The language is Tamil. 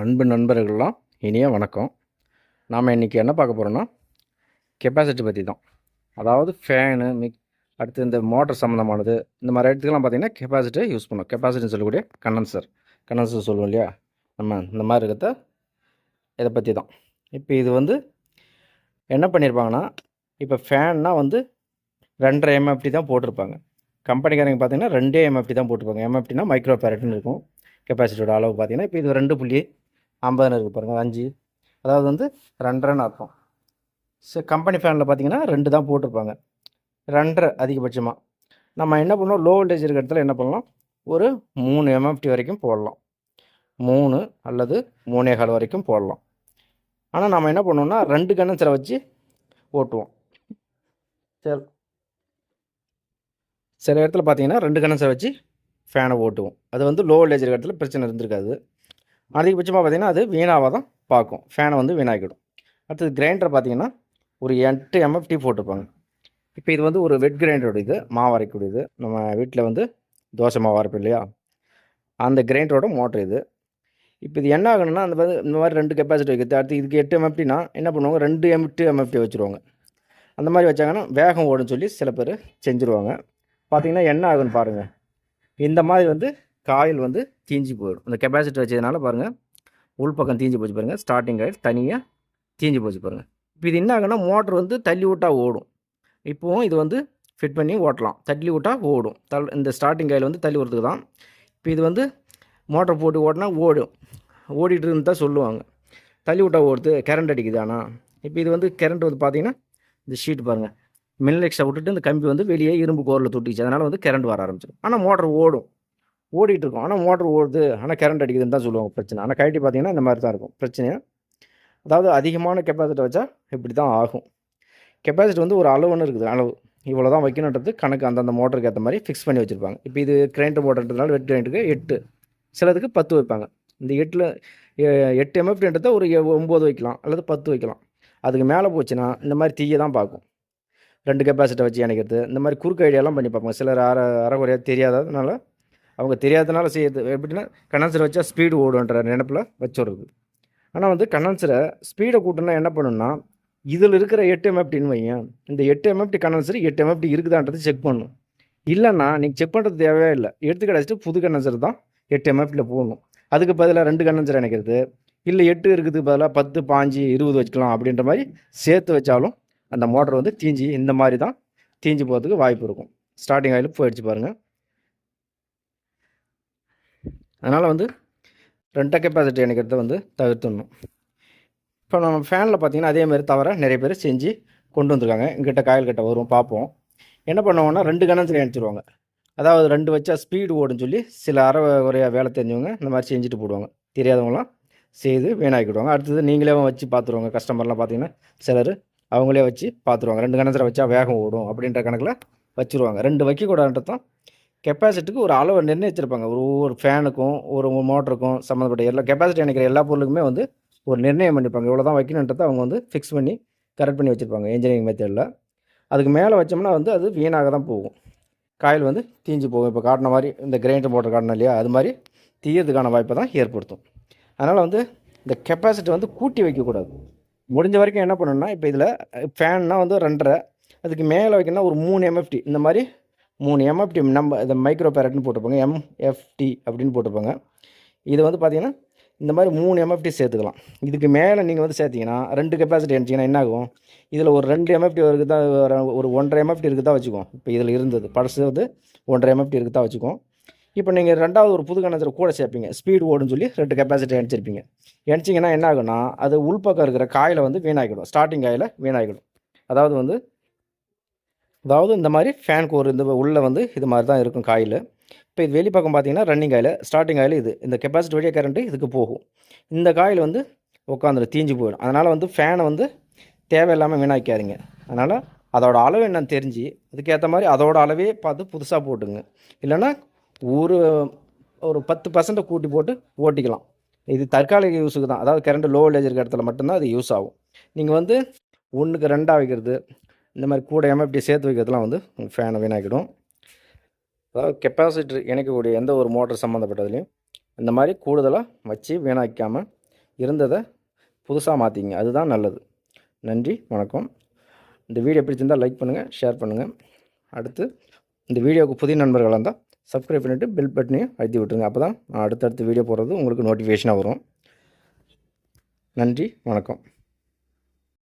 அன்பு நண்பர்கள்லாம் இனிய வணக்கம். நாம் இன்றைக்கி என்ன பார்க்க போகிறோன்னா கெப்பாசிட்டி பற்றி தான் அதாவது ஃபேனு மிக் அடுத்து இந்த மோட்டர் சம்மந்தமானது இந்த மாதிரி இடத்துக்குலாம் பார்த்திங்கன்னா கெப்பாசிட்டியை யூஸ் பண்ணும். கெப்பாசிட்டின்னு சொல்லக்கூடிய கண்டன்சர் கண்டன்சர் சொல்லுவோம் இல்லையா? நம்ம இந்த மாதிரி இருக்கிறத இதை பற்றி தான் இப்போ இது வந்து என்ன பண்ணியிருப்பாங்கன்னா இப்போ ஃபேன்னா வந்து ரெண்டரை எம்எஃப்டி தான் போட்டிருப்பாங்க. கம்பெனிக்காரங்க பார்த்தீங்கன்னா ரெண்டே எம்எஃப்டி தான் போட்டிருப்பாங்க. எம்எஃப்டினா மைக்ரோ பேரட்னு இருக்கும். கெப்பாசிட்டியோட அளவு பார்த்தீங்கன்னா இப்போ இது ரெண்டு புள்ளி ஐம்பதுன்னு இருக்குது பாருங்கள் அஞ்சு. அதாவது வந்து ரெண்டரைன்னு அர்த்தம். சரி கம்பெனி ஃபேனில் பார்த்தீங்கன்னா ரெண்டு தான் போட்டிருப்பாங்க. ரெண்டரை அதிகபட்சமாக நம்ம என்ன பண்ணுவோம் லோ வோல்டேஜ் இருக்கிற இடத்துல என்ன பண்ணலாம்? ஒரு மூணு எம்எஃப்டி வரைக்கும் போடலாம். மூணு அல்லது மூணே கால் வரைக்கும் போடலாம். ஆனால் நம்ம என்ன பண்ணுவோம்னா ரெண்டு கண்டன்சரை வச்சு ஓட்டுவோம். சரி சில இடத்துல பார்த்தீங்கன்னா ரெண்டு கண்டன்சரை வச்சு ஃபேனை ஓட்டுவோம். அது வந்து லோ வோல்டேஜ் இருக்கிற இடத்துல பிரச்சனை இருந்திருக்காது. அதிகபட்சமாக பார்த்தீங்கன்னா அது வீணாவாக தான் பார்க்கும். ஃபேனை வந்து வீணாக்கிடும். அடுத்தது கிரைண்டர் பார்த்தீங்கன்னா ஒரு எட்டு எம்எஃப்டி போட்டுப்பாங்க இப்போ இது வந்து ஒரு வெட் கிரைண்டரோட இது மாவு அரைக்கக்கூடியது நம்ம வீட்டில் வந்து தோசை மாவு அரைப்போம் இல்லையா? அந்த கிரைண்டரோட மோட்டர் இது. இப்போ இது என்ன ஆகணும்னா அந்த மாதிரி இந்த மாதிரி ரெண்டு கெப்பாசிட்டி வைக்கிறது. அடுத்து இதுக்கு எட்டு எம்எஃப்டினா என்ன பண்ணுவாங்க? ரெண்டு எம்எஃப்டி எம்எஃப்டி வச்சுருவாங்க. அந்த மாதிரி வச்சாங்கன்னா வேகம் ஓடுன்னு சொல்லி சில பேர் செஞ்சுருவாங்க. பார்த்தீங்கன்னா என்ன ஆகுன்னு பாருங்கள் இந்த மாதிரி வந்து காயில் வந்து தீஞ்சு போயிடும். இந்த கெப்பாசிட்டி வச்சதுனால பாருங்கள் உள்பக்கம் தீஞ்சு போச்சு பாருங்கள் ஸ்டார்டிங் காயில் தனியாக தீஞ்சு போச்சு பாருங்கள் இப்போ இது என்ன ஆகுனா மோட்ரு வந்து தள்ளி விட்டால் ஓடும். இப்போவும் இது வந்து ஃபிட் பண்ணி ஓட்டலாம். தள்ளி விட்டால் ஓடும். தள் இந்த ஸ்டார்டிங் காயில் வந்து தள்ளி விடுறதுக்கு தான் இப்போ இது வந்து மோட்டர் போட்டு ஓட்டினா ஓடும். ஓடிட்டு இருந்து தான் சொல்லுவாங்க. தள்ளி விட்டால் ஓடுது கரண்ட் அடிக்குது ஆனால் இப்போ இது வந்து கரண்ட் வந்து பார்த்தீங்கன்னா இந்த ஷீட் பாருங்கள் மின்லெக்ஸை விட்டுட்டு இந்த கம்பி வந்து வெளியே இரும்பு கோரில் தொட்டிச்சு. அதனால் வந்து கரண்ட் வர ஆரம்பிச்சிடும். ஆனால் மோட்டர் ஓடும். ஓடிட்டு இருக்கும் ஆனால் மோட்டர் ஓடுது. ஆனால் கரண்ட் அடிக்குதுன்னு தான் சொல்லுவாங்க. பிரச்சனை. ஆனால் கழட்டி பார்த்தீங்கன்னா இந்த மாதிரி தான் இருக்கும். பிரச்சனையாக அதாவது அதிகமான கெப்பாசிட்டி வச்சா இப்படி தான் ஆகும். கெப்பாசிட்டி வந்து ஒரு அளவுன்னு இருக்குது. அளவு. இவ்வளோ தான் வைக்கணுன்றது கணக்கு அந்தந்த மோட்டருக்கு ஏற்ற மாதிரி ஃபிக்ஸ் பண்ணி வச்சுருப்பாங்க. இப்போ இது கிரைண்டர் மோட்டர்ன்றதுனால வெட் கிரைண்டுக்கு எட்டு. சிலதுக்கு பத்து வைப்பாங்க. இந்த எட்டில் எட்டு எம்எஃப்டின்றத ஒரு ஒம்பது வைக்கலாம். அல்லது பத்து வைக்கலாம். அதுக்கு மேலே போச்சுன்னா இந்த மாதிரி தீயை தான் பார்க்கும். ரெண்டு கெப்பாசிட்டி வச்சு இணைக்கிறது. இந்த மாதிரி குறுக்கு ஐடியாலாம் பண்ணி பார்ப்பாங்க. சிலர் அரை அறகுறையாக தெரியாததுனால அவங்க தெரியாதனால செய்யறது எப்படின்னா கண்டன்சர் வச்சா ஸ்பீடு ஓடுன்ற நினைப்பில் வச்சுடுறது. ஆனால் வந்து கண்டன்சரை ஸ்பீடை கூட்டினா என்ன பண்ணுன்னா இதில் இருக்கிற எட்டு எம்எஃப்டின்னு வையன் இந்த எட்டு எம்எஃப்டி கண்டன்சர் எட்டு எம்எஃப்டி இருக்குதான்றது செக் பண்ணும். இல்லைன்னா நீங்கள் செக் பண்ணுறது தேவையே இல்லை. எடுத்து கிடச்சிட்டு புது கண்டன்சர் தான் எட்டு எம்எஃப்டியில் போடணும். அதுக்கு பதிலாக ரெண்டு கண்டன்சர் இணைக்கிறது. இல்லை எட்டு இருக்குது பதிலாக பத்து பாஞ்சு இருபது வச்சுக்கலாம் அப்படின்ற மாதிரி சேர்த்து வச்சாலும் அந்த மோட்டர் வந்து தீஞ்சி இந்த மாதிரி தான் தீஞ்சு போகிறதுக்கு வாய்ப்பு இருக்கும். ஸ்டார்டிங் ஆயில் போயிடுச்சு பாருங்கள் அதனால் வந்து ரெண்டை கெப்பாசிட்டி இணைக்கிறத வந்து தவிர்த்துடணும். இப்போ நம்ம ஃபேனில் பார்த்தீங்கன்னா அதேமாதிரி தவிர நிறைய பேர் செஞ்சு கொண்டு வந்திருக்காங்க. எங்கிட்ட காயில் கிட்ட வரும் பார்ப்போம். என்ன பண்ணுவாங்கன்னா ரெண்டு கணத்தில் இணைச்சிருவாங்க அதாவது ரெண்டு வச்சா ஸ்பீடு ஓடுன்னு சொல்லி சில அரை குறையாக வேலை தெரிஞ்சவங்க இந்த மாதிரி செஞ்சுட்டு போடுவாங்க. தெரியாதவங்களாம் செய்து வீணாக்கிடுவாங்க. அடுத்தது நீங்களே வச்சு பார்த்துருவாங்க. கஸ்டமர்லாம் பார்த்தீங்கன்னா சிலர் அவங்களே வச்சு பார்த்துருவாங்க. ரெண்டு கணத்தில் வச்சா வேகம் ஓடும் அப்படின்ற கணக்கில் வச்சுருவாங்க. ரெண்டு வைக்கக்கூடாதுன்றது தான் கெப்பாசிட்டிக்கு ஒரு அளவை நிர்ணயிச்சிருப்பாங்க. ஒரு ஒரு ஃபேனுக்கும் ஒரு மோட்டருக்கும் சம்மந்தப்பட்ட எல்லா கெப்பாசிட்டி நினைக்கிற எல்லா பொருளுக்குமே வந்து ஒரு நிர்ணயம் பண்ணியிருப்பாங்க இவ்வளோ தான் வைக்கணுன்றதை அவங்க வந்து ஃபிக்ஸ் பண்ணி கரெக்ட் பண்ணி வச்சுருப்பாங்க இன்ஜினியரிங் மெத்தடில் அதுக்கு மேலே வச்சோம்னா வந்து அது வீணாக தான் போகும். காயில் வந்து தீஞ்சு போகும். இப்போ காட்டின மாதிரி இந்த கிரைண்டர் மோட்டர் காட்டின இல்லையா? அது மாதிரி தீயறதுக்கான வாய்ப்பை தான் ஏற்படுத்தும். அதனால் வந்து இந்த கெப்பாசிட்டி வந்து கூட்டி வைக்கக்கூடாது. முடிஞ்ச வரைக்கும் என்ன பண்ணணும்னா இப்போ இதில் ஃபேன்னா வந்து ரெண்டரை அதுக்கு மேலே வைக்கணும்னா ஒரு மூணு எம்எஃப்டி இந்த மாதிரி மூணு எம்எஃப்டி நம்ம இந்த மைக்ரோ பேரட்னு போட்டிருப்பாங்க எம்எஃப்டி அப்படின்னு போட்டுப்போங்க இது வந்து பார்த்தீங்கன்னா இந்த மாதிரி மூணு எம்எஃப்டி சேர்த்துக்கலாம். இதுக்கு மேலே நீங்கள் வந்து சேர்த்தீங்கன்னா ரெண்டு கெப்பாசிட்டி அடிச்சிங்கன்னா என்ன ஆகும்? இதில் ஒரு ரெண்டு எம்எஃப்டி இருக்குது தான் ஒரு ஒன்றரை எம்எஃப்டி இருக்குது தான் வச்சுக்கோம் இப்போ இதில் இருந்தது பழசு வந்து ஒன்றரை எம்எஃப்டி இருக்குது தான் வச்சுக்கோம் இப்போ நீங்கள் ரெண்டாவது ஒரு புது கணத்தில் கூட சேர்ப்பீங்க. ஸ்பீடு ஓடுன்னு சொல்லி ரெண்டு கெப்பாசிட்டி அடிச்சிருப்பீங்க அடிச்சிங்கன்னா என்ன ஆகும்னா அது உள்பக்கம் இருக்கிற காயில் வந்து வீணாகிடும் ஸ்டார்டிங் காயில் வீணாகிடும் அதாவது வந்து அதாவது இந்த மாதிரி ஃபேன் கோர் இந்த உள்ளே வந்து இது மாதிரி தான் இருக்கும் காயில். இப்போ இது வெளிப்பக்கம் பார்த்தீங்கன்னா ரன்னிங் காயில் ஸ்டார்டிங் காயில் இது. இந்த கெப்பாசிட்டி வழியாக கரண்ட்டு இதுக்கு போகும். இந்த காயில் வந்து உட்காந்துடும் தீஞ்சு போயிடும். அதனால் வந்து ஃபேனை வந்து தேவையில்லாமல் வீணாக்காதீங்க அதனால் அதோட அளவு என்னன்னு தெரிஞ்சு அதுக்கேற்ற மாதிரி அதோட அளவே பார்த்து புதுசாக போட்டுங்க இல்லைன்னா ஒரு ஒரு பத்து பர்சன்ட்டை கூட்டி போட்டு ஓட்டிக்கலாம். இது தற்காலிக யூஸுக்கு தான். அதாவது கரண்ட் லோ வோல்டேஜ் இருக்கிற இடத்துல மட்டும்தான் அது யூஸ் ஆகும். நீங்கள் வந்து ஒன்றுக்கு ரெண்டாக வைக்கிறது இந்த மாதிரி கூடையாமல் இப்படி சேர்த்து வைக்கிறதுலாம் வந்து ஃபேனை வீணாக்கிடும். அதாவது கெப்பாசிட்டர் இணைக்கக்கூடிய எந்த ஒரு மோட்டர் சம்மந்தப்பட்டதுலையும் இந்த மாதிரி கூடுதலாக வச்சு வீணாக்காமல் இருந்ததை புதுசாக மாற்றிங்க அதுதான் நல்லது. நன்றி வணக்கம். இந்த வீடியோ பிடிச்சிருந்தால் லைக் பண்ணுங்கள் ஷேர் பண்ணுங்கள் அடுத்து இந்த வீடியோவுக்கு புதிய நண்பர்களாக இருந்தால் சப்ஸ்கிரைப் பண்ணிவிட்டு பில் பட்டனையும் அழுத்தி விட்டுருங்க. அப்போ தான் நான் வீடியோ போடுறது உங்களுக்கு நோட்டிஃபிகேஷனாக வரும். நன்றி வணக்கம்.